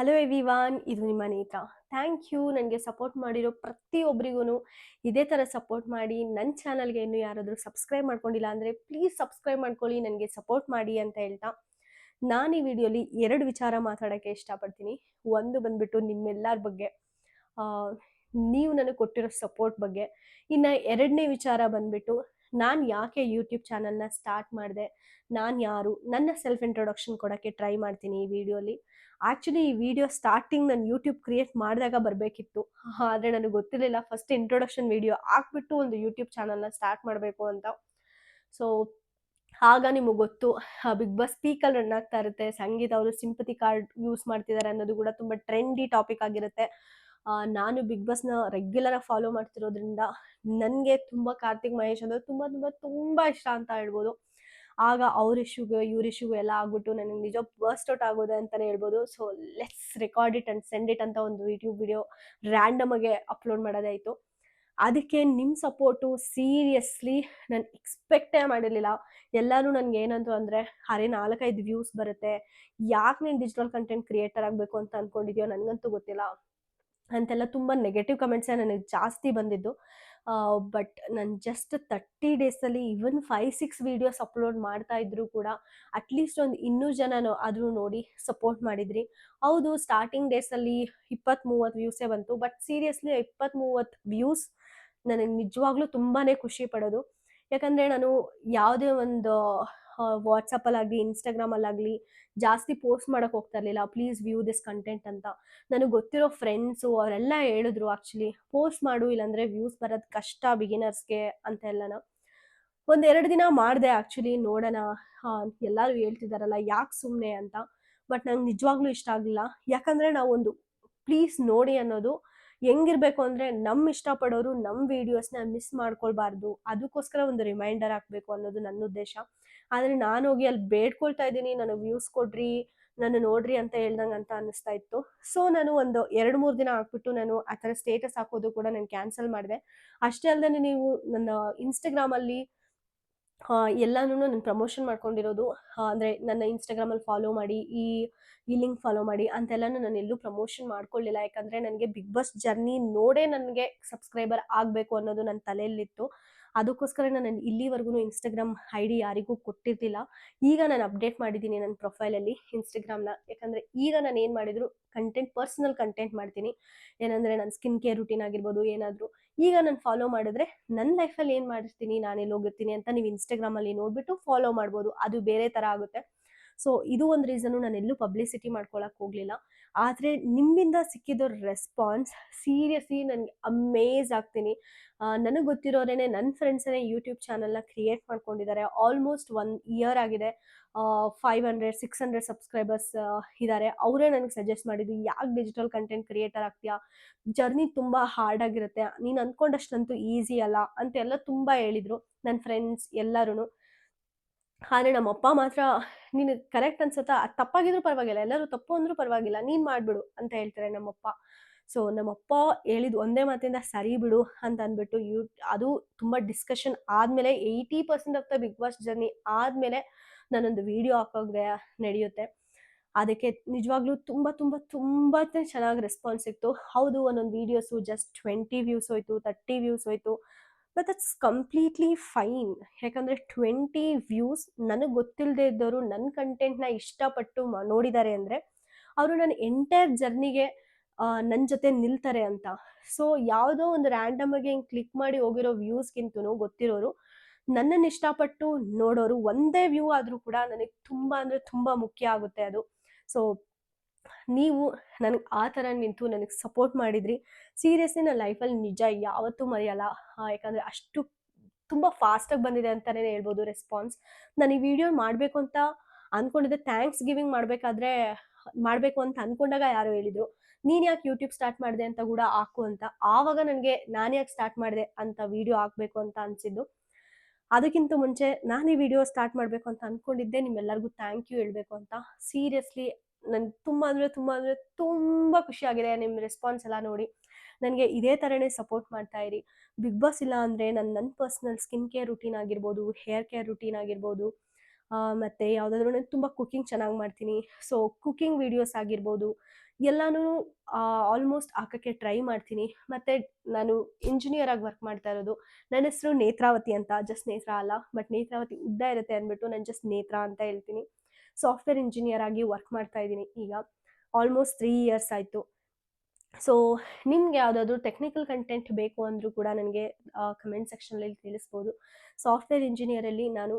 Hello ಎವಿವಾನ್ ಇದು ನಿಮ್ಮ ನೇತ್ರ ಥ್ಯಾಂಕ್ ಯು ನನಗೆ ಸಪೋರ್ಟ್ ಮಾಡಿರೋ ಪ್ರತಿಯೊಬ್ಬರಿಗೂ ಇದೇ ಥರ ಸಪೋರ್ಟ್ ಮಾಡಿ ನನ್ನ ಚಾನಲ್ಗೆ ಇನ್ನೂ ಯಾರಾದರೂ ಸಬ್ಸ್ಕ್ರೈಬ್ ಮಾಡ್ಕೊಂಡಿಲ್ಲ ಅಂದರೆ ಪ್ಲೀಸ್ ಸಬ್ಸ್ಕ್ರೈಬ್ ಮಾಡ್ಕೊಳ್ಳಿ, ನನಗೆ ಸಪೋರ್ಟ್ ಮಾಡಿ ಅಂತ ಹೇಳ್ತಾ. ನಾನು ಈ ವಿಡಿಯೋಲಿ ಎರಡು ವಿಚಾರ ಮಾತಾಡೋಕ್ಕೆ ಇಷ್ಟಪಡ್ತೀನಿ. ಒಂದು ಬಂದ್ಬಿಟ್ಟು ನಿಮ್ಮೆಲ್ಲರ ಬಗ್ಗೆ. ನೀವು ನನಗೆ ಕೊಟ್ಟಿರೋ ಸಪೋರ್ಟ್ ಬಗ್ಗೆ. ಇನ್ನು ಎರಡನೇ ವಿಚಾರ ಬಂದ್ಬಿಟ್ಟು ನಾನು ಯಾಕೆ ಯೂಟ್ಯೂಬ್ ಚಾನಲ್ನ ಸ್ಟಾರ್ಟ್ ಮಾಡಿದೆ? ನಾನು ಯಾರು? ನನ್ನ ಸೆಲ್ಫ್ ಇಂಟ್ರೊಡಕ್ಷನ್ ಕೊಡೋಕ್ಕೆ ಟ್ರೈ ಮಾಡ್ತೀನಿ ಈ ವಿಡಿಯೋಲಿ ಆ್ಯಕ್ಚುಲಿ ಈ ವಿಡಿಯೋ ಸ್ಟಾರ್ಟಿಂಗ್ ನಾನು ಯೂಟ್ಯೂಬ್ ಕ್ರಿಯೇಟ್ ಮಾಡಿದಾಗ ಬರಬೇಕಿತ್ತು. ಆದರೆ ನನಗೆ ಗೊತ್ತಿರಲಿಲ್ಲ ಫಸ್ಟ್ ಇಂಟ್ರೊಡಕ್ಷನ್ ವಿಡಿಯೋ ಹಾಕ್ಬಿಟ್ಟು ಒಂದು ಯೂಟ್ಯೂಬ್ ಚಾನಲ್ನ ಸ್ಟಾರ್ಟ್ ಮಾಡಬೇಕು ಅಂತ. ಸೊ ಆಗ ನಿಮಗೆ ಗೊತ್ತು ಬಿಗ್ ಬಾಸ್ ಸ್ಪೀಕಲ್ಲಿ ರನ್ ಆಗ್ತಾ ಇರುತ್ತೆ. ಸಂಗೀತ ಅವರು ಸಿಂಪತಿ ಕಾರ್ಡ್ ಯೂಸ್ ಮಾಡ್ತಿದ್ದಾರೆ ಅನ್ನೋದು ಕೂಡ ತುಂಬ ಟ್ರೆಂಡಿ ಟಾಪಿಕ್ ಆಗಿರುತ್ತೆ. ನಾನು ಬಿಗ್ ಬಾಸ್ನ ರೆಗ್ಯುಲರ್ ಆಗಿ ಫಾಲೋ ಮಾಡ್ತಿರೋದ್ರಿಂದ ನನಗೆ ತುಂಬ ಕಾರ್ತಿಕ್ ಮಹೇಶ್ ಅಂದರೆ ತುಂಬ ತುಂಬ ತುಂಬ ಇಷ್ಟ ಅಂತ ಹೇಳ್ಬೋದು. ಆಗ ಅವ್ರ ಇಶ್ಯೂಗೆ ಇವ್ರ ಇಶ್ಯೂಗೆ ಎಲ್ಲ ಆಗ್ಬಿಟ್ಟು ನನಗೆ ನಿಜ ಬರ್ಸ್ಟ್ ಔಟ್ ಆಗೋದೆ ಅಂತಲೇ ಹೇಳ್ಬೋದು. So let's record it and send it ಅಂತ ಒಂದು ಯೂಟ್ಯೂಬ್ ವಿಡಿಯೋ ರ್ಯಾಂಡಮ್ ಆಗಿ ಅಪ್ಲೋಡ್ ಮಾಡೋದಾಯಿತು ಅದಕ್ಕೆ ನಿಮ್ಮ ಸಪೋರ್ಟು ಸೀರಿಯಸ್ಲಿ ನಾನು ಎಕ್ಸ್ಪೆಕ್ಟೇ ಮಾಡಿರಲಿಲ್ಲ. ಎಲ್ಲರೂ ನನಗೆ ಏನಂತು ಅಂದರೆ ಅರೆ ನಾಲ್ಕೈದು ವ್ಯೂಸ್ ಬರುತ್ತೆ. ಯಾಕೆ ನೀನು ಡಿಜಿಟಲ್ ಕಂಟೆಂಟ್ ಕ್ರಿಯೇಟರ್ ಆಗಬೇಕು ಅಂತ ಅಂದ್ಕೊಂಡಿದ್ಯೋ ನನಗಂತೂ ಗೊತ್ತಿಲ್ಲ. ಅಂತೆಲ್ಲ ತುಂಬ ನೆಗೆಟಿವ್ ಕಮೆಂಟ್ಸೇ ನನಗೆ ಜಾಸ್ತಿ ಬಂದಿದ್ದು. ಬಟ್ ನಾನು ಜಸ್ಟ್ ತರ್ಟಿ ಡೇಸಲ್ಲಿ even five six videos upload ಮಾಡ್ತಾ ಇದ್ರು ಕೂಡ ಅಟ್ಲೀಸ್ಟ್ ಒಂದು ಇನ್ನೂ ಜನ ಆದರೂ ನೋಡಿ ಸಪೋರ್ಟ್ ಮಾಡಿದ್ರಿ. ಹೌದು ಸ್ಟಾರ್ಟಿಂಗ್ ಡೇಸಲ್ಲಿ ಇಪ್ಪತ್ತ್ ಮೂವತ್ತು ವ್ಯೂಸೇ ಬಂತು ಬಟ್ ಸೀರಿಯಸ್ಲಿ ಇಪ್ಪತ್ತು ಮೂವತ್ತು ವ್ಯೂಸ್ ನನಗೆ ನಿಜವಾಗ್ಲೂ ತುಂಬಾ ಖುಷಿ ಪಡೋದು. ಯಾಕಂದರೆ ನಾನು ಯಾವುದೇ ಒಂದು ವಾಟ್ಸಪ್ಪಲ್ಲಾಗಲಿ ಇನ್ಸ್ಟಾಗ್ರಾಮಲ್ಲಾಗಲಿ ಜಾಸ್ತಿ ಪೋಸ್ಟ್ ಮಾಡಕ್ ಹೋಗ್ತಾ ಇರಲಿಲ್ಲ. ಪ್ಲೀಸ್ ವ್ಯೂ ದಿಸ್ ಕಂಟೆಂಟ್ ಅಂತ. ನನಗೆ ಗೊತ್ತಿರೋ ಫ್ರೆಂಡ್ಸು ಅವರೆಲ್ಲ ಹೇಳಿದ್ರು ಆಕ್ಚುಲಿ ಪೋಸ್ಟ್ ಮಾಡು, ಇಲ್ಲಾಂದ್ರೆ ವ್ಯೂಸ್ ಬರೋದು ಕಷ್ಟ ಬಿಗಿನರ್ಸ್ಗೆ ಅಂತ ಎಲ್ಲನ. ಒಂದೆರಡು ದಿನ ಮಾಡಿದೆ ಆಕ್ಚುಲಿ ನೋಡೋಣ. ಎಲ್ಲರೂ ಹೇಳ್ತಿದಾರಲ್ಲ, ಯಾಕೆ ಸುಮ್ಮನೆ ಅಂತ. ಬಟ್ ನಂಗೆ ನಿಜವಾಗ್ಲೂ ಇಷ್ಟ ಆಗಲಿಲ್ಲ. ಯಾಕಂದರೆ ನಾವೊಂದು ಪ್ಲೀಸ್ ನೋಡಿ ಅನ್ನೋದು ಹೆಂಗಿರ್ಬೇಕು ಅಂದರೆ ನಮ್ಮ ಇಷ್ಟಪಡೋರು ನಮ್ಮ ವೀಡಿಯೋಸ್ನ ಮಿಸ್ ಮಾಡ್ಕೊಳ್ಬಾರ್ದು. ಅದಕ್ಕೋಸ್ಕರ ಒಂದು ರಿಮೈಂಡರ್ ಹಾಕಬೇಕು ಅನ್ನೋದು ನನ್ನ ಉದ್ದೇಶ. ಆದರೆ ನಾನು ಹೋಗಿ ಅಲ್ಲಿ ಬೇಡ್ಕೊಳ್ತಾ ಇದ್ದೀನಿ, ನನಗೆ ವ್ಯೂಸ್ ಕೊಡ್ರಿ ನಾನು ನೋಡ್ರಿ ಅಂತ ಹೇಳ್ದಂಗೆ ಅಂತ ಅನ್ನಿಸ್ತಾ ಇತ್ತು. ಸೊ ನಾನು ಒಂದು ಎರಡು ಮೂರು ದಿನ ಹಾಕ್ಬಿಟ್ಟು ನಾನು ಆ ಥರ ಸ್ಟೇಟಸ್ ಹಾಕೋದು ಕೂಡ ನಾನು ಕ್ಯಾನ್ಸಲ್ ಮಾಡಿದೆ. ಅಷ್ಟೇ ಅಲ್ಲದೆ ನೀವು ನನ್ನ ಇನ್ಸ್ಟಾಗ್ರಾಮಲ್ಲಿ ಎಲ್ಲನೂ ನಾನು ಪ್ರಮೋಷನ್ ಮಾಡ್ಕೊಂಡಿರೋದು. ಅಂದರೆ ನನ್ನ ಇನ್ಸ್ಟಾಗ್ರಾಮಲ್ಲಿ ಫಾಲೋ ಮಾಡಿ, ಈ ಈ ಲಿಂಕ್ ಫಾಲೋ ಮಾಡಿ ಅಂತೆಲ್ಲನೂ ನಾನು ಎಲ್ಲೂ ಪ್ರಮೋಷನ್ ಮಾಡ್ಕೊಳ್ಳಿಲ್ಲ ಯಾಕಂದರೆ ನನಗೆ ಬಿಗ್ ಬಾಸ್ ಜರ್ನಿ ನೋಡೇ ನನಗೆ ಸಬ್ಸ್ಕ್ರೈಬರ್ ಆಗಬೇಕು ಅನ್ನೋದು ನನ್ನ ತಲೆಯಲ್ಲಿತ್ತು. ಅದಕ್ಕೋಸ್ಕರ ನಾನು ಇಲ್ಲಿವರೆಗೂ ಇನ್ಸ್ಟಾಗ್ರಾಮ್ ಐ ಡಿ ಯಾರಿಗೂ ಕೊಟ್ಟಿರ್ಲಿಲ್ಲ. ಈಗ ನಾನು ಅಪ್ಡೇಟ್ ಮಾಡಿದ್ದೀನಿ ನನ್ನ ಪ್ರೊಫೈಲಲ್ಲಿ ಇನ್ಸ್ಟಾಗ್ರಾಮ್ನ ಯಾಕಂದರೆ ಈಗ ನಾನು ಏನು ಮಾಡಿದ್ರು ಕಂಟೆಂಟ್ ಪರ್ಸನಲ್ ಕಂಟೆಂಟ್ ಮಾಡ್ತೀನಿ. ಏನಂದರೆ ನನ್ನ ಸ್ಕಿನ್ ಕೇರ್ ರುಟೀನ್ ಆಗಿರ್ಬೋದು, ಏನಾದರೂ. ಈಗ ನಾನು ಫಾಲೋ ಮಾಡಿದ್ರೆ ನನ್ನ ಲೈಫಲ್ಲಿ ಏನು ಮಾಡಿರ್ತೀನಿ, ನಾನು ಎಲ್ಲಿ ಹೋಗಿರ್ತೀನಿ ಅಂತ ನೀವು ಇನ್ಸ್ಟಾಗ್ರಾಮಲ್ಲಿ ನೋಡಿಬಿಟ್ಟು ಫಾಲೋ ಮಾಡ್ಬೋದು. ಅದು ಬೇರೆ ಥರ ಆಗುತ್ತೆ. ಸೊ ಇದು ಒಂದು ರೀಸನ್ ನಾನು ಎಲ್ಲೂ ಪಬ್ಲಿಸಿಟಿ ಮಾಡ್ಕೊಳಕ್ ಹೋಗಲಿಲ್ಲ. ಆದರೆ ನಿಮ್ಮಿಂದ ಸಿಕ್ಕಿದ ರೆಸ್ಪಾನ್ಸ್ ಸೀರಿಯಸ್ಲಿ ನನಗೆ ಅಮೇಝ್ ಆಗ್ತೀನಿ. ನನಗೆ ಗೊತ್ತಿರೋರೇನೆ ನನ್ನ ಫ್ರೆಂಡ್ಸೇ ಯೂಟ್ಯೂಬ್ ಚಾನಲ್ನ ಕ್ರಿಯೇಟ್ ಮಾಡ್ಕೊಂಡಿದ್ದಾರೆ ಆಲ್ಮೋಸ್ಟ್ ಒನ್ ಇಯರ್ ಆಗಿದೆ. Five hundred six hundred subscribers ಇದ್ದಾರೆ ಅವರೇ ನನಗೆ ಸಜೆಸ್ಟ್ ಮಾಡಿದ್ದು, ಯಾಕೆ ಡಿಜಿಟಲ್ ಕಂಟೆಂಟ್ ಕ್ರಿಯೇಟರ್ ಆಗ್ತೀಯಾ? ಜರ್ನಿ ತುಂಬ ಹಾರ್ಡ್ ಆಗಿರುತ್ತೆ. ನೀನು ಅಂದ್ಕೊಂಡಷ್ಟಂತೂ ಈಸಿ ಅಲ್ಲ ಅಂತೆಲ್ಲ ತುಂಬ ಹೇಳಿದರು ನನ್ನ ಫ್ರೆಂಡ್ಸ್ ಎಲ್ಲರೂ ಆದರೆ ನಮ್ಮಪ್ಪ ಮಾತ್ರ ನೀನು ಕರೆಕ್ಟ್ ಅನ್ಸುತ್ತಾ? ಅದು ತಪ್ಪಾಗಿದ್ರೂ ಪರವಾಗಿಲ್ಲ, ಎಲ್ಲರೂ ತಪ್ಪು ಅಂದ್ರೂ ಪರವಾಗಿಲ್ಲ, ನೀನು ಮಾಡಿಬಿಡು ಅಂತ ಹೇಳ್ತಾರೆ ನಮ್ಮಪ್ಪ. ಸೊ ನಮ್ಮಪ್ಪ ಹೇಳಿದ ಒಂದೇ ಮಾತಿಂದ ಸರಿ ಬಿಡು ಅಂತ ಅಂದ್ಬಿಟ್ಟು ಯೂ, ಅದು ತುಂಬ ಡಿಸ್ಕಷನ್ ಆದಮೇಲೆ eighty percent of the Bigg Boss journey ಆದಮೇಲೆ ನಾನೊಂದು ವಿಡಿಯೋ ಹಾಕೋದ್ರೆ ನಡೆಯುತ್ತೆ. ಅದಕ್ಕೆ ನಿಜವಾಗ್ಲೂ ತುಂಬ ತುಂಬ ತುಂಬ ಚೆನ್ನಾಗಿ ರೆಸ್ಪಾನ್ಸ್ ಸಿಕ್ತು. ಹೌದು, ಒಂದೊಂದು ವೀಡಿಯೋಸು ಜಸ್ಟ್ ಟ್ವೆಂಟಿ ವ್ಯೂಸ್ ಹೋಯ್ತು ತರ್ಟಿ ವ್ಯೂಸ್ ಹೋಯ್ತು. ಬಟ್ ದಟ್ಸ್ ಕಂಪ್ಲೀಟ್ಲಿ ಫೈನ್ ಯಾಕಂದರೆ ಟ್ವೆಂಟಿ ವ್ಯೂಸ್ ನನಗೆ ಗೊತ್ತಿಲ್ಲದೆ ಇದ್ದವರು ನನ್ನ ಕಂಟೆಂಟ್ನ ಇಷ್ಟಪಟ್ಟು ನೋಡಿದ್ದಾರೆ ಅಂದರೆ ಅವರು ನನ್ನ ಎಂಟೈರ್ ಜರ್ನಿಗೆ ನನ್ನ ಜೊತೆ ನಿಲ್ತಾರೆ ಅಂತ. ಸೊ ಯಾವುದೋ ಒಂದು ರ್ಯಾಂಡಮಾಗಿ ಹಿಂಗೆ ಕ್ಲಿಕ್ ಮಾಡಿ ಹೋಗಿರೋ ವ್ಯೂಸ್ಗಿಂತೂ ಗೊತ್ತಿರೋರು ನನ್ನನ್ನು ಇಷ್ಟಪಟ್ಟು ನೋಡೋರು ಒಂದೇ ವ್ಯೂ ಆದರೂ ಕೂಡ ನನಗೆ ತುಂಬ ಅಂದರೆ ತುಂಬ ಮುಖ್ಯ ಆಗುತ್ತೆ ಅದು. ಸೊ ನೀವು ನನಗೆ ಆ ಥರ ನಿಂತು ನನಗೆ ಸಪೋರ್ಟ್ ಮಾಡಿದ್ರಿ. ಸೀರಿಯಸ್ಲಿ ನನ್ನ ಲೈಫಲ್ಲಿ ನಿಜ ಯಾವತ್ತೂ ಮರೆಯಲ್ಲ. ಯಾಕಂದರೆ ಅಷ್ಟು ತುಂಬ ಫಾಸ್ಟಾಗಿ ಬಂದಿದೆ ಅಂತಲೇ ಹೇಳ್ಬೋದು ರೆಸ್ಪಾನ್ಸ್ ನಾನು ಈ ವಿಡಿಯೋ ಮಾಡಬೇಕು ಅಂತ ಅಂದ್ಕೊಂಡಿದ್ದೆ ಥ್ಯಾಂಕ್ಸ್ ಗಿವಿಂಗ್ ಮಾಡಬೇಕಾದ್ರೆ ಮಾಡಬೇಕು ಅಂತ ಅಂದ್ಕೊಂಡಾಗ ಯಾರೋ ಹೇಳಿದರು. ನೀನು ಯಾಕೆ ಯೂಟ್ಯೂಬ್ ಸ್ಟಾರ್ಟ್ ಮಾಡಿದೆ ಅಂತ ಕೂಡ ಹಾಕು ಅಂತ. ಆವಾಗ ನನಗೆ ನಾನು ಯಾಕೆ ಸ್ಟಾರ್ಟ್ ಮಾಡಿದೆ ಅಂತ ವಿಡಿಯೋ ಹಾಕಬೇಕು ಅಂತ ಅನಿಸಿದ್ದು. ಅದಕ್ಕಿಂತ ಮುಂಚೆ ನಾನು ಈ ವಿಡಿಯೋ ಸ್ಟಾರ್ಟ್ ಮಾಡಬೇಕು ಅಂತ ಅಂದ್ಕೊಂಡಿದ್ದೆ ನಿಮ್ಮೆಲ್ಲರಿಗೂ ಥ್ಯಾಂಕ್ ಯು ಹೇಳಬೇಕು ಅಂತ. ಸೀರಿಯಸ್ಲಿ ನನಗೆ ತುಂಬ ಅಂದರೆ ತುಂಬ ಅಂದರೆ ತುಂಬ ಖುಷಿಯಾಗಿದೆ ನಿಮ್ಮ ರೆಸ್ಪಾನ್ಸ್ ಎಲ್ಲ ನೋಡಿ. ನನಗೆ ಇದೇ ಥರನೇ ಸಪೋರ್ಟ್ ಮಾಡ್ತಾ ಇರಿ. ಬಿಗ್ ಬಾಸ್ ಇಲ್ಲ ಅಂದರೆ ನನ್ನ ನನ್ನ ಪರ್ಸ್ನಲ್ ಸ್ಕಿನ್ ಕೇರ್ ರುಟೀನ್ ಆಗಿರ್ಬೋದು ಹೇರ್ ಕೇರ್ ರುಟೀನ್ ಆಗಿರ್ಬೋದು ಮತ್ತು ಯಾವುದಾದ್ರೂ ನಾನು ತುಂಬ ಕುಕ್ಕಿಂಗ್ ಚೆನ್ನಾಗಿ ಮಾಡ್ತೀನಿ. ಸೊ ಕುಕ್ಕಿಂಗ್ ವೀಡಿಯೋಸ್ ಆಗಿರ್ಬೋದು, ಎಲ್ಲನೂ ಆಲ್ಮೋಸ್ಟ್ ಹಾಕೋಕ್ಕೆ ಟ್ರೈ ಮಾಡ್ತೀನಿ. ಮತ್ತು ನಾನು ಇಂಜಿನಿಯರ್ ಆಗಿ ವರ್ಕ್ ಮಾಡ್ತಾ ಇರೋದು. ನನ್ನ ಹೆಸರು ನೇತ್ರಾವತಿ ಅಂತ ಜಸ್ಟ್ ನೇತ್ರ ಅಲ್ಲ ಬಟ್ ನೇತ್ರಾವತಿ ಉದ್ದ ಇರುತ್ತೆ ಅಂದ್ಬಿಟ್ಟು ನಾನು ಜಸ್ಟ್ ನೇತ್ರ ಅಂತ ಹೇಳ್ತೀನಿ. ಸಾಫ್ಟ್ವೇರ್ ಇಂಜಿನಿಯರ್ ಆಗಿ ವರ್ಕ್ ಮಾಡ್ತಾ ಇದ್ದೀನಿ ಈಗ. ಆಲ್ಮೋಸ್ಟ್ ತ್ರೀ ಇಯರ್ಸ್ ಆಯಿತು. ಸೊ ನಿಮ್ಗೆ ಯಾವುದಾದ್ರೂ ಟೆಕ್ನಿಕಲ್ ಕಂಟೆಂಟ್ ಬೇಕು ಅಂದರೂ ಕೂಡ ನನಗೆ ಕಮೆಂಟ್ ಸೆಕ್ಷನಲ್ಲಿ ತಿಳಿಸ್ಬೋದು. ಸಾಫ್ಟ್ವೇರ್ ಇಂಜಿನಿಯರಲ್ಲಿ ನಾನು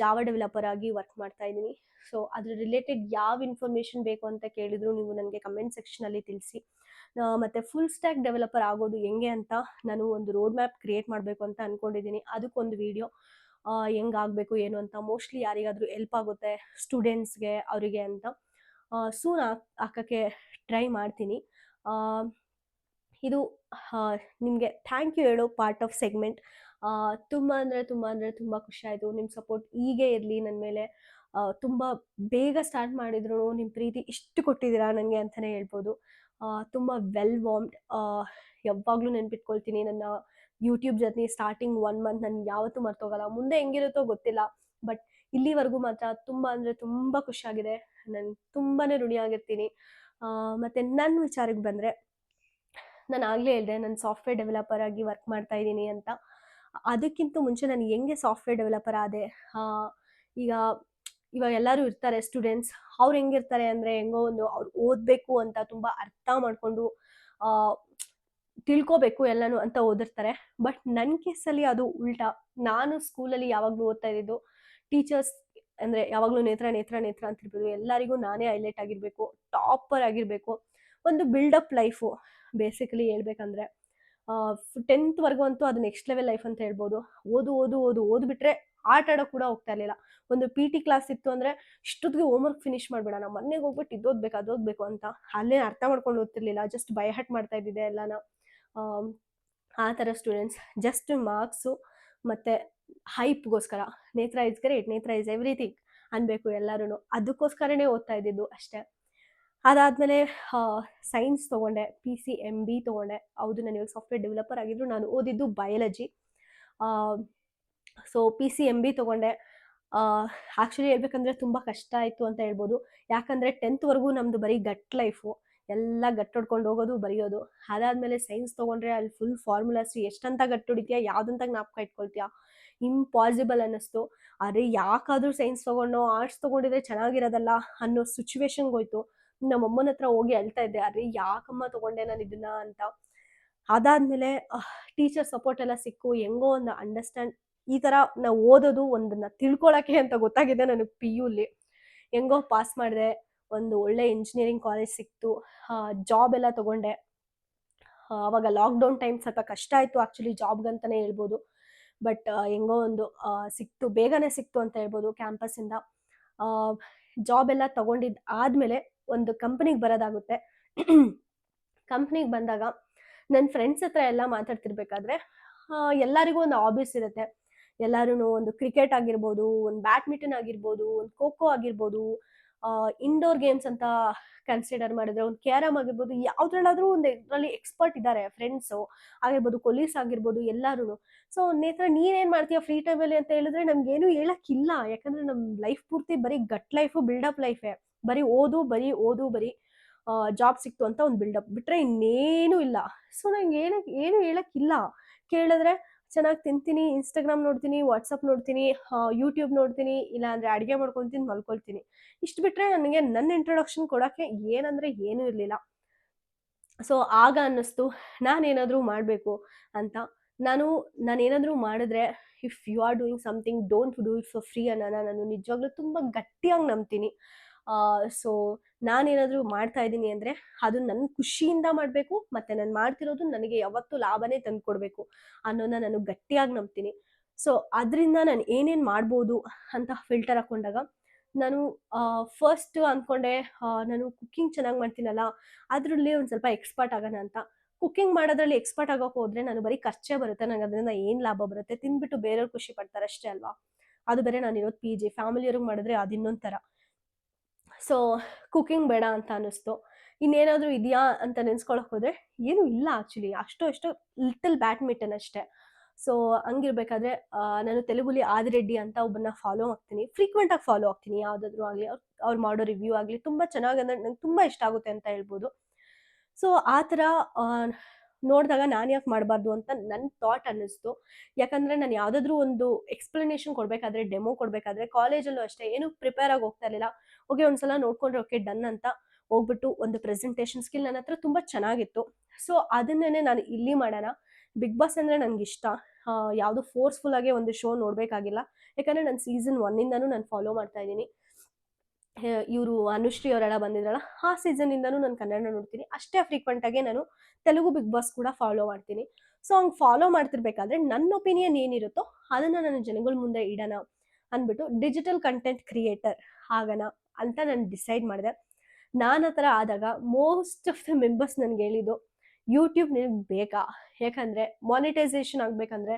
ಜಾವ ಡೆವಲಪರ್ ಆಗಿ ವರ್ಕ್ ಮಾಡ್ತಾ ಇದ್ದೀನಿ. ಸೊ ಅದ್ರ ರಿಲೇಟೆಡ್ ಯಾವ ಇನ್ಫಾರ್ಮೇಷನ್ ಬೇಕು ಅಂತ ಕೇಳಿದ್ರು ನೀವು ನನಗೆ ಕಮೆಂಟ್ ಸೆಕ್ಷನಲ್ಲಿ ತಿಳಿಸಿ. ಮತ್ತು ಫುಲ್ ಸ್ಟ್ಯಾಕ್ ಡೆವಲಪರ್ ಆಗೋದು ಹೆಂಗೆ ಅಂತ ನಾನು ಒಂದು ರೋಡ್ ಮ್ಯಾಪ್ ಕ್ರಿಯೇಟ್ ಮಾಡಬೇಕು ಅಂತ ಅನ್ಕೊಂಡಿದ್ದೀನಿ. ಅದಕ್ಕೊಂದು ವಿಡಿಯೋ ಹೆಂಗೆ ಆಗಬೇಕು ಏನು ಅಂತ ಮೋಸ್ಟ್ಲಿ ಯಾರಿಗಾದರೂ ಎಲ್ಪ್ ಆಗುತ್ತೆ ಸ್ಟೂಡೆಂಟ್ಸ್ಗೆ ಅವರಿಗೆ ಅಂತ. ಸೂನ್ ಹಾಕೋಕ್ಕೆ ಟ್ರೈ ಮಾಡ್ತೀನಿ. ಇದು ನಿಮಗೆ ಥ್ಯಾಂಕ್ ಯು ಹೇಳೋ ಪಾರ್ಟ್ ಆಫ್ ಸೆಗ್ಮೆಂಟ್ ತುಂಬ ಅಂದರೆ ತುಂಬ ಅಂದರೆ ತುಂಬ ಖುಷಿ ಆಯಿತು. ನಿಮ್ಮ ಸಪೋರ್ಟ್ ಹೀಗೆ ಇರಲಿ ನನ್ನ ಮೇಲೆ. ತುಂಬ ಬೇಗ ಸ್ಟಾರ್ಟ್ ಮಾಡಿದ್ರು ನಿಮ್ಮ ಪ್ರೀತಿ ಇಷ್ಟು ಕೊಟ್ಟಿದ್ದೀರಾ ನನಗೆ ಅಂತಲೇ ಹೇಳ್ಬೋದು. ತುಂಬ ವೆಲ್ ವಾಮ್ಡ್ ಯಾವಾಗಲೂ ನೆನ್ಪಿಟ್ಕೊಳ್ತೀನಿ ನನ್ನ ಯೂಟ್ಯೂಬ್ ಜೊತೆ ಸ್ಟಾರ್ಟಿಂಗ್ ಒನ್ ಮಂತ್ ನನ್ ಯಾವತ್ತೂ ಮರ್ತೋಗಲ್ಲ. ಮುಂದೆ ಹೆಂಗಿರುತ್ತೋ ಗೊತ್ತಿಲ್ಲ. ಬಟ್ ಇಲ್ಲಿವರೆಗೂ ಮಾತ್ರ ತುಂಬಾ ಅಂದ್ರೆ ತುಂಬಾ ಖುಷಿಯಾಗಿದೆ. ನಾನು ತುಂಬಾನೇ ಋಣಿಯಾಗಿರ್ತೀನಿ. ಮತ್ತೆ ನನ್ನ ವಿಚಾರಕ್ಕೆ ಬಂದ್ರೆ, ನಾನು ಆಗಲೇ ಹೇಳಿದೆ, ನಾನು ಸಾಫ್ಟ್ವೇರ್ ಡೆವಲಪರ್ ಆಗಿ ವರ್ಕ್ ಮಾಡ್ತಾ ಇದ್ದೀನಿ ಅಂತ. ಅದಕ್ಕಿಂತ ಮುಂಚೆ ನಾನು ಹೆಂಗೆ ಸಾಫ್ಟ್ವೇರ್ ಡೆವಲಪರ್ ಆದೆ? ಈಗ ಇವಾಗ ಎಲ್ಲರೂ ಇರ್ತಾರೆ ಸ್ಟೂಡೆಂಟ್ಸ್ ಅವ್ರು ಹೆಂಗಿರ್ತಾರೆ ಅಂದರೆ ಹೆಂಗೋ ಒಂದು ಅವ್ರು ಓದಬೇಕು ಅಂತ ತುಂಬ ಅರ್ಥ ಮಾಡಿಕೊಂಡು ತಿಳ್ಕೊಬೇಕು ಎಲ್ಲನೂ ಅಂತ ಓದಿರ್ತಾರೆ. ಬಟ್ ನನ್ನ ಕೇಸಲ್ಲಿ ಅದು ಉಲ್ಟಾ. ನಾನು ಸ್ಕೂಲಲ್ಲಿ ಯಾವಾಗಲೂ ಓದ್ತಾ ಇದ್ದಿದ್ದು ಟೀಚರ್ಸ್ ಅಂದರೆ ಯಾವಾಗಲೂ ನೇತ್ರ ನೇತ್ರ ನೇತ್ರ ಅಂತಿರ್ಬೋದು ಎಲ್ಲರಿಗೂ ನಾನೇ ಹೈಲೈಟ್ ಆಗಿರಬೇಕು, ಟಾಪರ್ ಆಗಿರಬೇಕು. ಒಂದು ಬಿಲ್ಡಪ್ ಲೈಫು ಬೇಸಿಕಲಿ ಹೇಳ್ಬೇಕಂದ್ರೆ. ಟೆಂತ್ವರೆಗೂ ಅಂತೂ ಅದು ನೆಕ್ಸ್ಟ್ ಲೆವೆಲ್ ಲೈಫ್ ಅಂತ ಹೇಳ್ಬೋದು. ಓದು ಓದು ಓದು, ಓದ್ಬಿಟ್ರೆ ಆಟ ಆಡೋ ಕೂಡ ಹೋಗ್ತಾ ಇರಲಿಲ್ಲ. ಒಂದು ಪಿ ಟಿ ಕ್ಲಾಸ್ ಇತ್ತು ಅಂದರೆ ಇಷ್ಟೊತ್ತಿಗೆ ಹೋಮ್ವರ್ಕ್ ಫಿನಿಶ್ ಮಾಡಬೇಡ. ನಮ್ಮ ಮನೆಗೆ ಹೋಗ್ಬಿಟ್ಟು ಇದು ಓದ್ಬೇಕು ಅದು ಓದ್ಬೇಕು ಅಂತ. ಅಲ್ಲೇ ಅರ್ಥ ಮಾಡ್ಕೊಂಡು ಓದ್ತಿರ್ಲಿಲ್ಲ. ಜಸ್ಟ್ ಬೈ ಹಟ್ ಮಾಡ್ತಾ ಇದ್ದಿದ್ದೆ ಎಲ್ಲನ. ಆ ಥರ ಸ್ಟೂಡೆಂಟ್ಸ್ ಜಸ್ಟ್ ಮಾರ್ಕ್ಸು ಮತ್ತು ಹೈಪ್ಗೋಸ್ಕರ Nethra is great Nethra is everything ಅನ್ಬೇಕು ಎಲ್ಲರೂ ಅದಕ್ಕೋಸ್ಕರನೇ ಓದ್ತಾ ಇದ್ದಿದ್ದು ಅಷ್ಟೇ. ಅದಾದಮೇಲೆ ಸೈನ್ಸ್ ತೊಗೊಂಡೆ, ಪಿ ಸಿ ಎಂ ಬಿ ತೊಗೊಂಡೆ. ಹೌದು, ನಾನು ಇವಾಗ ಸಾಫ್ಟ್ವೇರ್ ಡೆವಲಪರ್ ಆಗಿದ್ರು, ನಾನು ಓದಿದ್ದು biology. So, P C M B ತೊಗೊಂಡೆ. ಆ್ಯಕ್ಚುಲಿ ಹೇಳ್ಬೇಕಂದ್ರೆ ತುಂಬ ಕಷ್ಟ ಆಯಿತು ಅಂತ ಹೇಳ್ಬೋದು. ಯಾಕಂದರೆ ಟೆಂತ್ವರೆಗೂ ನಮ್ಮದು ಬರೀ ಗಟ್ ಲೈಫು. ಎಲ್ಲ ಗಟ್ಟೊಡ್ಕೊಂಡು ಹೋಗೋದು, ಬರೆಯೋದು. ಅದಾದ್ಮೇಲೆ ಸೈನ್ಸ್ ತೊಗೊಂಡ್ರೆ ಅಲ್ಲಿ ಫುಲ್ ಫಾರ್ಮುಲಾಸ್ ಎಷ್ಟಂತ ಗಟ್ಟು ಹೊಡಿತೀಯ ಯಾವ್ದಂತ ಜ್ಞಾಪಕ ಇಟ್ಕೊಳ್ತೀಯ? ಇಂಪಾಸಿಬಲ್ ಅನ್ನಿಸ್ತು. ಅರೆ, ಯಾಕಾದ್ರೂ ಸೈನ್ಸ್ ತೊಗೊಂಡು ಆರ್ಟ್ಸ್ ತೊಗೊಂಡಿದ್ರೆ ಚೆನ್ನಾಗಿರೋದಲ್ಲ ಅನ್ನೋ ಸಿಚುವೇಶನ್ಗೆ ಹೋಯ್ತು. ನಮ್ಮ ಅಮ್ಮನ ಹತ್ರ ಹೋಗಿ ಅಳ್ತಾ ಇದ್ದೆ, ಅರೆ, ಯಾಕಮ್ಮ ತೊಗೊಂಡೆ ನಾನು ಇದನ್ನ ಅಂತ. ಅದಾದ್ಮೇಲೆ ಟೀಚರ್ ಸಪೋರ್ಟ್ ಎಲ್ಲ ಸಿಕ್ಕು. ಹೆಂಗೋ ಒಂದು ಅಂಡರ್ಸ್ಟ್ಯಾಂಡ್ ಈ ತರ ನಾವು ಓದೋದು ಒಂದನ್ನ ತಿಳ್ಕೊಳಕ್ಕೆ ಅಂತ ಗೊತ್ತಾಗಿದೆ ನನಗೆ ಪಿ ಯುಲಿ ಹೆಂಗೋ ಪಾಸ್ ಮಾಡಿದೆ. ಒಂದು ಒಳ್ಳೆ ಇಂಜಿನಿಯರಿಂಗ್ ಕಾಲೇಜ್ ಸಿಕ್ತು. ಜಾಬ್ ಎಲ್ಲ ತಗೊಂಡೆ. ಅವಾಗ ಲಾಕ್ಡೌನ್ ಟೈಮ್ ಸ್ವಲ್ಪ ಕಷ್ಟ ಆಯಿತು ಆ್ಯಕ್ಚುಲಿ ಜಾಬ್ಗಂತಲೇ ಹೇಳ್ಬೋದು. ಬಟ್ ಹೆಂಗೋ ಒಂದು ಸಿಕ್ತು. ಬೇಗನೆ ಸಿಕ್ತು ಅಂತ ಹೇಳ್ಬೋದು ಕ್ಯಾಂಪಸ್ಸಿಂದ ಜಾಬ್ ಎಲ್ಲ ತಗೊಂಡಿದ್ದು ಆದಮೇಲೆ ಒಂದು ಕಂಪ್ನಿಗೆ ಬರೋದಾಗುತ್ತೆ. ಕಂಪ್ನಿಗೆ ಬಂದಾಗ ನನ್ನ ಫ್ರೆಂಡ್ಸ್ ಹತ್ರ ಎಲ್ಲ ಮಾತಾಡ್ತಿರ್ಬೇಕಾದ್ರೆ ಎಲ್ಲರಿಗೂ ಒಂದು ಹಾಬೀಸ್ ಇರುತ್ತೆ. ಎಲ್ಲರೂ ಒಂದು ಕ್ರಿಕೆಟ್ ಆಗಿರ್ಬೋದು, ಒಂದು ಬ್ಯಾಡ್ಮಿಂಟನ್ ಆಗಿರ್ಬೋದು, ಒಂದು ಖೋಖೋ ಆಗಿರ್ಬೋದು ಇಂಡೋರ್ ಗೇಮ್ಸ್ ಅಂತ ಕನ್ಸಿಡರ್ ಮಾಡಿದ್ರೆ ಒಂದು ಕ್ಯಾರಮ್ ಆಗಿರ್ಬೋದು, ಯಾವ್ದ್ರಲ್ಲಾದ್ರೂ ಒಂದು ಇದರಲ್ಲಿ ಎಕ್ಸ್ಪರ್ಟ್ ಇದ್ದಾರೆ ಫ್ರೆಂಡ್ಸು ಆಗಿರ್ಬೋದು ಕೊಲೀಸ್ ಆಗಿರ್ಬೋದು ಎಲ್ಲರೂ ಸೊ ನೇತ್ರ ನೀನೇನು ಮಾಡ್ತೀಯ ಫ್ರೀ ಟೈಮಲ್ಲಿ ಅಂತ ಹೇಳಿದ್ರೆ ನಮ್ಗೇನು ಹೇಳಕ್ಕಿಲ್ಲ. ಯಾಕಂದ್ರೆ ನಮ್ಮ ಲೈಫ್ ಪೂರ್ತಿ ಬರೀ ಗಟ್ ಲೈಫು ಬಿಲ್ಡಪ್ ಲೈಫೇ ಬರೀ ಓದು ಬರೀ ಓದು, ಬರೀ ಜಾಬ್ ಸಿಕ್ತು ಅಂತ ಒಂದು ಬಿಲ್ಡಪ್ ಬಿಟ್ರೆ ಇನ್ನೇನು ಇಲ್ಲ. ಸೊ ನಂಗೆ ಏನಕ್ಕೆ ಏನು ಹೇಳಕ್ಕಿಲ್ಲ. ಕೇಳಿದ್ರೆ ಚೆನ್ನಾಗಿ ತಿಂತೀನಿ ಇನ್ಸ್ಟಾಗ್ರಾಮ್ ನೋಡ್ತೀನಿ ವಾಟ್ಸಪ್ ನೋಡ್ತೀನಿ ಯೂಟ್ಯೂಬ್ ನೋಡ್ತೀನಿ ಇಲ್ಲ ಅಂದರೆ ಅಡುಗೆ ಮಾಡ್ಕೊತೀನಿ, ಮಲ್ಕೊಳ್ತೀನಿ. ಇಷ್ಟು ಬಿಟ್ಟರೆ ನನಗೆ ನನ್ನ ಇಂಟ್ರೊಡಕ್ಷನ್ ಕೊಡೋಕ್ಕೆ ಏನಂದರೆ ಏನೂ ಇರಲಿಲ್ಲ. ಸೊ ಆಗ ಅನ್ನಿಸ್ತು, ನಾನೇನಾದರೂ ಮಾಡಬೇಕು ಅಂತ. ನಾನು, ನಾನೇನಾದರೂ ಮಾಡಿದ್ರೆ if you are doing something don't do it for free ಅನ್ನೋಣ ನಾನು ನಿಜವಾಗ್ಲೂ ತುಂಬ ಗಟ್ಟಿಯಾಗಿ ನಂಬ್ತೀನಿ. ಸೊ ನಾನೇನಾದರೂ ಮಾಡ್ತಾ ಇದ್ದೀನಿ ಅಂದರೆ ಅದು ನನ್ನ ಖುಷಿಯಿಂದ ಮಾಡಬೇಕು, ಮತ್ತು ನಾನು ಮಾಡ್ತಿರೋದು ನನಗೆ ಯಾವತ್ತೂ ಲಾಭನೇ ತಂದು ಕೊಡಬೇಕು ಅನ್ನೋದನ್ನ ನಾನು ಗಟ್ಟಿಯಾಗಿ ನಂಬ್ತೀನಿ. ಸೊ ಅದರಿಂದ ನಾನು ಏನೇನು ಮಾಡ್ಬೋದು ಅಂತ ಫಿಲ್ಟರ್ ಹಾಕೊಂಡಾಗ ನಾನು ಫಸ್ಟ್ ಅಂದ್ಕೊಂಡೆ ನಾನು ಕುಕ್ಕಿಂಗ್ ಚೆನ್ನಾಗಿ ಮಾಡ್ತೀನಲ್ಲ, ಅದರಲ್ಲಿ ಒಂದು ಸ್ವಲ್ಪ ಎಕ್ಸ್ಪರ್ಟ್ ಆಗೋಣ ಅಂತ. ಕುಕ್ಕಿಂಗ್ ಮಾಡೋದ್ರಲ್ಲಿ ಎಕ್ಸ್ಪರ್ಟ್ ಆಗೋಕೆ ಹೋದ್ರೆ ನಾನು ಬರೀ ಖರ್ಚೇ ಬರುತ್ತೆ ನನಗೆ ಅದರಿಂದ ಏನು ಲಾಭ ಬರುತ್ತೆ, ತಿಂದ್ಬಿಟ್ಟು ಬೇರೆಯವ್ರು ಖುಷಿ ಪಡ್ತಾರೆ ಅಷ್ಟೇ ಅಲ್ವಾ? ಅದು ಬೇರೆ ನಾನು ಇರೋದು ಪಿ ಜಿ ಫ್ಯಾಮಿಲಿಯವ್ರಿಗೆ ಮಾಡಿದ್ರೆ ಅದು ಇನ್ನೊಂದು ಥರ. ಸೊ ಕುಕಿಂಗ್ ಬೇಡ ಅಂತ ಅನ್ನಿಸ್ತು. ಇನ್ನೇನಾದರೂ ಇದೆಯಾ ಅಂತ ನೆನ್ಸ್ಕೊಳಕ್ ಹೋದ್ರೆ ಏನೂ ಇಲ್ಲ ಆ್ಯಕ್ಚುಲಿ ಅಷ್ಟು ಅಷ್ಟು ಲಿಟಲ್ ಬ್ಯಾಡ್ಮಿಂಟನ್ ಅಷ್ಟೇ. ಸೊ ಹಂಗಿರ್ಬೇಕಾದ್ರೆ ನಾನು ತೆಲುಗುಲಿ ಆದಿರೆಡ್ಡಿ ಅಂತ ಒಬ್ಬನ್ನ ಫಾಲೋ ಆಗ್ತೀನಿ. ಫ್ರೀಕ್ವೆಂಟ್ ಆಗಿ ಫಾಲೋ ಆಗ್ತೀನಿ. ಯಾವುದಾದ್ರೂ ಆಗಲಿ, ಅವ್ರು ಅವ್ರು ಮಾಡೋ ರಿವ್ಯೂ ಆಗಲಿ. ತುಂಬ ಚೆನ್ನಾಗಿ ಅಂದ್ರೆ ನಂಗೆ ತುಂಬ ಇಷ್ಟ ಆಗುತ್ತೆ ಅಂತ ಹೇಳ್ಬೋದು. ಸೊ ಆ ಥರ ನೋಡಿದಾಗ ನಾನು ಯಾಕೆ ಮಾಡಬಾರ್ದು ಅಂತ ನನ್ನ ಥಾಟ್ ಅನ್ನಿಸ್ತು. ಯಾಕಂದರೆ ನಾನು ಯಾವುದಾದ್ರೂ ಒಂದು ಎಕ್ಸ್ಪ್ಲನೇಷನ್ ಕೊಡಬೇಕಾದ್ರೆ ಡೆಮೋ ಕೊಡಬೇಕಾದ್ರೆ ಕಾಲೇಜಲ್ಲೂ ಅಷ್ಟೇ ಏನು ಪ್ರಿಪೇರ್ ಆಗಿ ಹೋಗ್ತಾ ಇರಲಿಲ್ಲ. ಓಕೆ, ಒಂದ್ಸಲ ನೋಡ್ಕೊಂಡ್ರೆ ಓಕೆ ಡನ್ ಅಂತ ಹೋಗ್ಬಿಟ್ಟು ಒಂದು ಪ್ರೆಸೆಂಟೇಷನ್ ಸ್ಕಿಲ್ ನನ್ನ ಹತ್ರ ತುಂಬ ಚೆನ್ನಾಗಿತ್ತು. ಸೊ ಅದನ್ನೇ ನಾನು ಇಲ್ಲಿ ಮಾಡೋಣ. ಬಿಗ್ ಬಾಸ್ ಅಂದರೆ ನನಗೆ ಇಷ್ಟ ಯಾವುದು ಫೋರ್ಸ್ಫುಲ್ ಆಗಿ ಒಂದು ಶೋ ನೋಡಬೇಕಾಗಿಲ್ಲ. ಯಾಕಂದರೆ ನಾನು ಸೀಸನ್ ಒನ್ನಿಂದನೂ ನಾನು ಫಾಲೋ ಮಾಡ್ತಾ ಇದ್ದೀನಿ. ಇವರು ಅನುಶ್ರೀ ಅವರೆಲ್ಲ ಬಂದಿದ್ರಲ್ಲ, ಆ ಸೀಸನಿಂದನೂ ನಾನು ಕನ್ನಡ ನೋಡ್ತೀನಿ. ಅಷ್ಟೇ ಫ್ರೀಕ್ವೆಂಟಾಗಿ ನಾನು ತೆಲುಗು ಬಿಗ್ ಬಾಸ್ ಕೂಡ ಫಾಲೋ ಮಾಡ್ತೀನಿ. ಸೊ ಹಂಗೆ ಫಾಲೋ ಮಾಡ್ತಿರ್ಬೇಕಾದ್ರೆ ನನ್ನ ಒಪಿನಿಯನ್ ಏನಿರುತ್ತೋ ಅದನ್ನು ನಾನು ಜನಗಳ ಮುಂದೆ ಇಡೋಣ ಅಂದ್ಬಿಟ್ಟು ಡಿಜಿಟಲ್ ಕಂಟೆಂಟ್ ಕ್ರಿಯೇಟರ್ ಆಗೋಣ ಅಂತ ನಾನು ಡಿಸೈಡ್ ಮಾಡಿದೆ. ನಾನು ಆ ಥರ ಆದಾಗ ಮೋಸ್ಟ್ ಆಫ್ ದ ಮೆಂಬರ್ಸ್ ನನಗೆ ಹೇಳಿದ್ದು ಯೂಟ್ಯೂಬ್ ನಿನಗೆ ಬೇಕಾ? ಯಾಕಂದರೆ ಮಾನಿಟೈಸೇಷನ್ ಆಗಬೇಕಂದ್ರೆ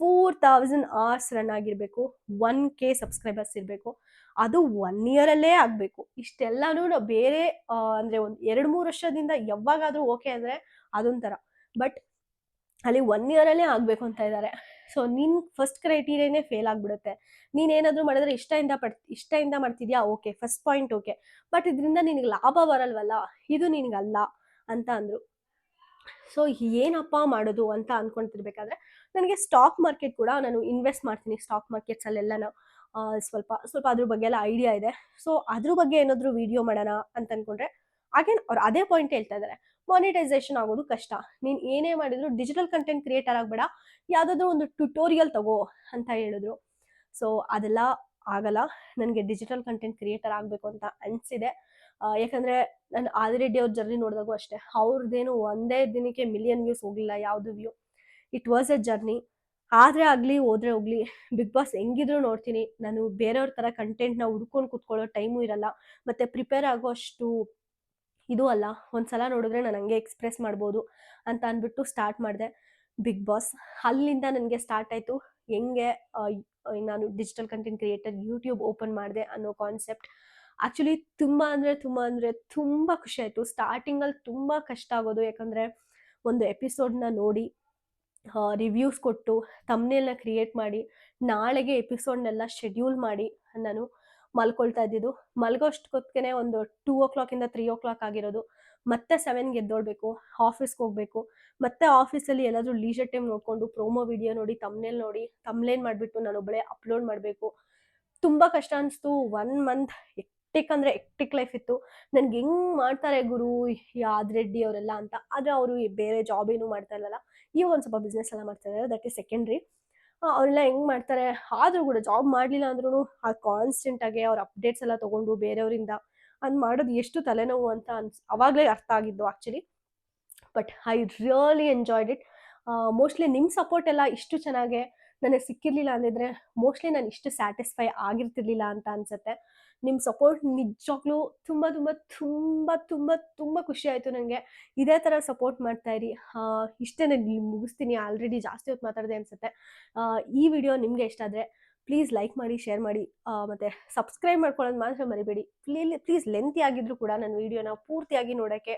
ಫೋರ್ ತೌಸಂಡ್ ಅವರ್ಸ್ ರನ್ ಆಗಿರಬೇಕು ಒನ್ ಕೆ ಸಬ್ಸ್ಕ್ರೈಬರ್ಸ್ ಇರಬೇಕು. ಅದು ಒನ್ ಇಯರಲ್ಲೇ ಆಗಬೇಕು. ಇಷ್ಟೆಲ್ಲನೂ ನಾವು ಬೇರೆ ಅಂದರೆ ಒಂದು ಎರಡು ಮೂರು ವರ್ಷದಿಂದ ಯಾವಾಗಾದರೂ ಓಕೆ ಅಂದರೆ ಅದೊಂಥರ. ಬಟ್ ಅಲ್ಲಿ ಒನ್ ಇಯರಲ್ಲೇ ಆಗಬೇಕು ಅಂತ ಇದ್ದಾರೆ ಸೊ ನಿನ್ನ ಫಸ್ಟ್ ಕ್ರೈಟೀರಿಯಾನೇ ಫೇಲ್ ಆಗಿಬಿಡುತ್ತೆ. ನೀನೇನಾದರೂ ಮಾಡಿದ್ರೆ ಇಷ್ಟದಿಂದ ಪಡ್ ಇಷ್ಟದಿಂದ ಮಾಡ್ತಿದ್ಯಾ? Okay first point okay but ಇದರಿಂದ ನಿನಗೆ ಲಾಭ ಬರಲ್ವಲ್ಲ? ಇದು ನಿನಗಲ್ಲ ಅಂತ ಅಂದರು. ಸೊ ಏನಪ್ಪ ಮಾಡೋದು ಅಂತ ಅಂದ್ಕೊಂತಿರ್ಬೇಕಾದ್ರೆ ನನಗೆ ಸ್ಟಾಕ್ ಮಾರ್ಕೆಟ್ ಕೂಡ ನಾನು ಇನ್ವೆಸ್ಟ್ ಮಾಡ್ತೀನಿ ಸ್ಟಾಕ್ ಮಾರ್ಕೆಟ್ಸಲ್ಲೆಲ್ಲ ಸ್ವಲ್ಪ ಸ್ವಲ್ಪ ಅದ್ರ ಬಗ್ಗೆ ಎಲ್ಲ ಐಡಿಯಾ ಇದೆ. ಸೊ ಅದ್ರ ಬಗ್ಗೆ ಏನಾದರೂ ವಿಡಿಯೋ ಮಾಡೋಣ ಅಂತ ಅನ್ಕೊಂಡ್ರೆ ಅಗೇನ್ ಅವ್ರು ಅದೇ ಪಾಯಿಂಟ್ ಹೇಳ್ತಾ ಇದ್ದಾರೆ ಮಾನಿಟೈಸೇಷನ್ ಆಗೋದು ಕಷ್ಟ. ನೀನು ಏನೇ ಮಾಡಿದ್ರು ಡಿಜಿಟಲ್ ಕಂಟೆಂಟ್ ಕ್ರಿಯೇಟರ್ ಆಗಬೇಡ. ಯಾವುದಾದ್ರೂ ಒಂದು ಟ್ಯುಟೋರಿಯಲ್ ತಗೋ ಅಂತ ಹೇಳಿದ್ರು. ಸೊ ಅದೆಲ್ಲ ಆಗಲ್ಲ. ನನಗೆ ಡಿಜಿಟಲ್ ಕಂಟೆಂಟ್ ಕ್ರಿಯೇಟರ್ ಆಗಬೇಕು ಅಂತ ಅನಿಸಿದೆ. ಯಾಕಂದರೆ ನಾನು ಆದಿರೆಡ್ಡಿ ಅವ್ರ ಜರ್ನಿ ನೋಡಿದಾಗೂ ಅಷ್ಟೇ. ಅವ್ರದ್ದೇನು ಒಂದೇ ದಿನಕ್ಕೆ ಮಿಲಿಯನ್ ವ್ಯೂಸ್ ಹೋಗಲಿಲ್ಲ, ಯಾವುದು view it was a journey ಆದ್ರೆ ಆಗ್ಲಿ, ಹೋದ್ರೆ ಹೋಗ್ಲಿ ಬಿಗ್ ಬಾಸ್ ಹೆಂಗಿದ್ರು ನೋಡ್ತೀನಿ. ನಾನು ಬೇರೆಯವ್ರ ಕಂಟೆಂಟ್ ಕಂಟೆಂಟ್ನ ಹುಡ್ಕೊಂಡು ಕೂತ್ಕೊಳ್ಳೋ ಟೈಮು ಇರಲ್ಲ. ಮತ್ತೆ ಪ್ರಿಪೇರ್ ಆಗೋ ಅಷ್ಟು ಇದು ಅಲ್ಲ. ಒಂದ್ಸಲ ನೋಡಿದ್ರೆ ನಾನು ಹಂಗೆ ಎಕ್ಸ್ಪ್ರೆಸ್ ಮಾಡ್ಬೋದು ಅಂತ ಅಂದ್ಬಿಟ್ಟು ಸ್ಟಾರ್ಟ್ ಮಾಡಿದೆ. ಬಿಗ್ ಬಾಸ್ ಅಲ್ಲಿಂದ ನನಗೆ ಸ್ಟಾರ್ಟ್ ಆಯಿತು. ಹೆಂಗೆ ನಾನು digital content creator YouTube open ಮಾಡಿದೆ ಅನ್ನೋ ಕಾನ್ಸೆಪ್ಟ್ ಆ್ಯಕ್ಚುಲಿ ತುಂಬ ಅಂದರೆ ತುಂಬ ಅಂದರೆ ತುಂಬ ಖುಷಿ ಆಯಿತು. ಸ್ಟಾರ್ಟಿಂಗಲ್ಲಿ ತುಂಬ ಕಷ್ಟ ಆಗೋದು. ಯಾಕಂದರೆ ಒಂದು ಎಪಿಸೋಡ್ನ ನೋಡಿ ರಿವ್ಯೂಸ್ ಕೊಟ್ಟು ತಮ್ಮನೆಲ್ಲ ಕ್ರಿಯೇಟ್ ಮಾಡಿ, ನಾಳೆಗೆ ಎಪಿಸೋಡ್ನೆಲ್ಲ ಶೆಡ್ಯೂಲ್ ಮಾಡಿ ನಾನು ಮಲ್ಕೊಳ್ತಾ ಇದ್ದಿದ್ದು. ಮಲ್ಗೋಷ್ಟೊತ್ತಿಗೆ ಒಂದು ಟೂ ಓ ಕ್ಲಾಕಿಂದ ತ್ರೀ ಓ ಕ್ಲಾಕ್ ಆಗಿರೋದು. ಮತ್ತೆ ಸೆವೆನ್ಗೆ ಎದ್ದೋಡ್ಬೇಕು ಆಫೀಸ್ಗೆ ಹೋಗಬೇಕು. ಮತ್ತೆ ಆಫೀಸಲ್ಲಿ ಎಲ್ಲಾದರೂ ಲೀಜರ್ ಟೈಮ್ ನೋಡಿಕೊಂಡು ಪ್ರೋಮೋ ವಿಡಿಯೋ ನೋಡಿ ತಮ್ನೇಲ್ ನೋಡಿ ತಮ್ಲೇನ್ ಮಾಡಿಬಿಟ್ಟು ನಾನು ಒಬ್ಬಳೆ ಅಪ್ಲೋಡ್ ಮಾಡಬೇಕು. ತುಂಬ ಕಷ್ಟ ಅನಿಸ್ತು. ಒನ್ ಮಂತ್ ಎಕ್ಟಿಕ್ ಅಂದ್ರೆ ಎಕ್ಟಿಕ್ ಲೈಫ್ ಇತ್ತು. ನನ್ಗೆ ಹೆಂಗ್ ಮಾಡ್ತಾರೆ ಗುರು ಯಾದ್ ರೆಡ್ಡಿ ಅವರೆಲ್ಲ ಅಂತ. ಆದ್ರೆ ಅವರು ಬೇರೆ ಜಾಬ್ ಏನು ಮಾಡ್ತಾ ಇಲ್ಲಲ್ಲ. ಈಗ ಒಂದ್ ಸ್ವಲ್ಪ ಬಿಸ್ನೆಸ್ ಎಲ್ಲ ಮಾಡ್ತಾ ಇದ್ದಾರೆ ದಟ್ ಈಸ್ ಸೆಕೆಂಡ್ರಿ ಅವರೆಲ್ಲ ಹೆಂಗ್ ಮಾಡ್ತಾರೆ? ಆದ್ರೂ ಕೂಡ ಜಾಬ್ ಮಾಡ್ಲಿಲ್ಲ ಅಂದ್ರೂ ಆ ಕಾನ್ಸ್ಟೆಂಟ್ ಆಗಿ ಅವ್ರ ಅಪ್ಡೇಟ್ಸ್ ಎಲ್ಲ ತಗೊಂಡು ಬೇರೆಯವರಿಂದ ಅನ್ ಮಾಡೋದು ಎಷ್ಟು ತಲೆನೋವು ಅಂತ ಅನ್ಸ್, ಅವಾಗಲೇ ಅರ್ಥ ಆಗಿದ್ದು actually but I really enjoyed it mostly ನಿಮ್ಮ ಸಪೋರ್ಟ್ ಎಲ್ಲ ಇಷ್ಟು ಚೆನ್ನಾಗೆ ನನಗೆ ಸಿಕ್ಕಿರ್ಲಿಲ್ಲ ಅಂದಿದ್ರೆ ಮೋಸ್ಟ್ಲಿ ನಾನು ಇಷ್ಟು ಸ್ಯಾಟಿಸ್ಫೈ ಆಗಿರ್ತಿರ್ಲಿಲ್ಲ ಅಂತ ಅನ್ಸುತ್ತೆ. ನಿಮ್ಮ ಸಪೋರ್ಟ್ ನಿಜವಾಗ್ಲೂ ತುಂಬ ತುಂಬ ತುಂಬ ತುಂಬ ತುಂಬ ಖುಷಿ ಆಯಿತು ನನಗೆ ಇದೇ ಥರ ಸಪೋರ್ಟ್ ಮಾಡ್ತಾ ಇರಿ. ಇಷ್ಟೇ ನಾನು ಮುಗಿಸ್ತೀನಿ. ಆಲ್ರೆಡಿ ಜಾಸ್ತಿ ಹೊತ್ತು ಮಾತಾಡಿದೆ ಅನಿಸುತ್ತೆ. ಈ ವಿಡಿಯೋ ನಿಮಗೆ ಇಷ್ಟ ಆದರೆ ಪ್ಲೀಸ್ ಲೈಕ್ ಮಾಡಿ, ಶೇರ್ ಮಾಡಿ. ಮತ್ತು ಮತ್ತೆ ಸಬ್ಸ್ಕ್ರೈಬ್ ಮಾಡ್ಕೊಳ್ಳೋದು ಮಾತ್ರ ಮರಿಬೇಡಿ. ಪ್ಲೀಸ್ ಪ್ಲೀಸ್ ಲೆಂತಿ ಆಗಿದ್ರು ಕೂಡ ನನ್ನ ವಿಡಿಯೋನ ಪೂರ್ತಿಯಾಗಿ ನೋಡೋಕ್ಕೆ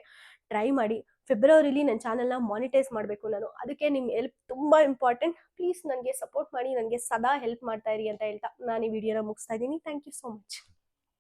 ಟ್ರೈ ಮಾಡಿ. ಫೆಬ್ರವರಿಲಿ ನನ್ನ ಚಾನಲ್ನ ಮಾನಿಟೈಸ್ ಮಾಡಬೇಕು ನಾನು. ಅದಕ್ಕೆ ನಿಮ್ಮ ಹೆಲ್ಪ್ ತುಂಬ ಇಂಪಾರ್ಟೆಂಟ್ ಪ್ಲೀಸ್ ನನಗೆ ಸಪೋರ್ಟ್ ಮಾಡಿ ನನಗೆ ಸದಾ ಹೆಲ್ಪ್ ಮಾಡ್ತಾ ಇರಿ ಅಂತ ಹೇಳ್ತಾ ನಾನು ಈ ವಿಡಿಯೋನ ಮುಗಿಸ್ತಾ ಇದ್ದೀನಿ. Thank you so much